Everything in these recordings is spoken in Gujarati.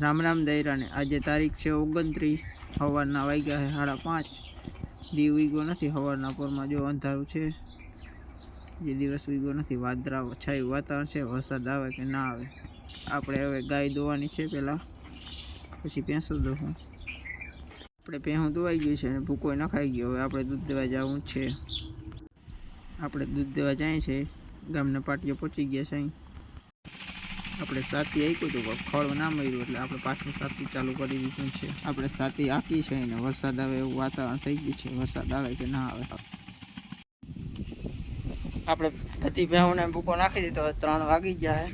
રામ રામ દૈરાને આજે તારીખ છે ઓગણત્રીસ. સવારના વાગ્યા છે સાડા પાંચ. દી ઉગ્યો નથી સવારના પોરમાં. જો અંધારું છે, જે દિવસ ઉગ્યો નથી, વાદળા, છાયું વાતાવરણ છે, વરસાદ આવે કે ના આવે. આપણે હવે ગાય દોવાની છે પહેલાં. પછી ભેંસો દોવું આપણે ભેંસું દોવાઈ ગયું છે અને ભૂકો નખાઈ ગયો. હવે આપણે દૂધ દેવા જવું છે. આપણે દૂધ દેવા જાય છે. ગામના પાટીઓ પહોંચી ગયા છે અહીં. આપણે સાથી આપ્યું હતું ખળ ના મળ્યું એટલે આપણે પાછું સાથી ચાલુ કરી દીધું છે. આપણે સાતી આપી છે અને વરસાદ આવે એવું વાતાવરણ થઈ ગયું છે. વરસાદ આવે કે ના આવે. આપણે બધી ભેહુંને ભૂકો નાખી દીધો ત્રણ વાગી જાય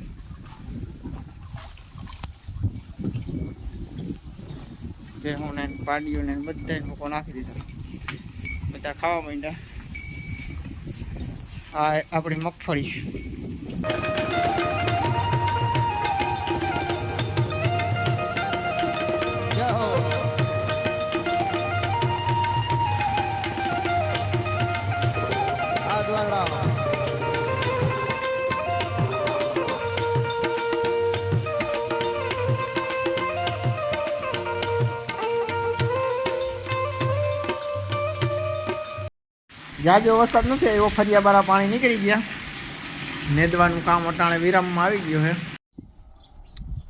ભેહુંને પાડીઓને બધાને ભૂકો નાખી દીધો. બધા ખાવા માંડ્યા. આ આપણી મગફળી. જાજો વરસાદ નથી આવ્યો? ફરિયા બારા પાણી નીકળી ગયા. નેદવાનું કામ અટાણે વિરામમાં આવી ગયું હે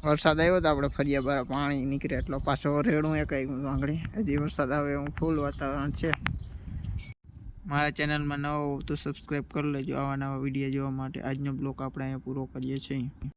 વરસાદ આવ્યો તો આપણે ફરિયા બારા પાણી નીકળે એટલો પાછો રેડું એ કંઈક આંગળી હજી વરસાદ આવે એવું ફૂલ વાતાવરણ છે. મારા ચેનલમાં નવો તો સબસ્ક્રાઈબ કરી લેજો આવા નવા વીડિયો જોવા માટે. આજનો બ્લોગ આપણે અહીંયા પૂરો કરીએ છીએ.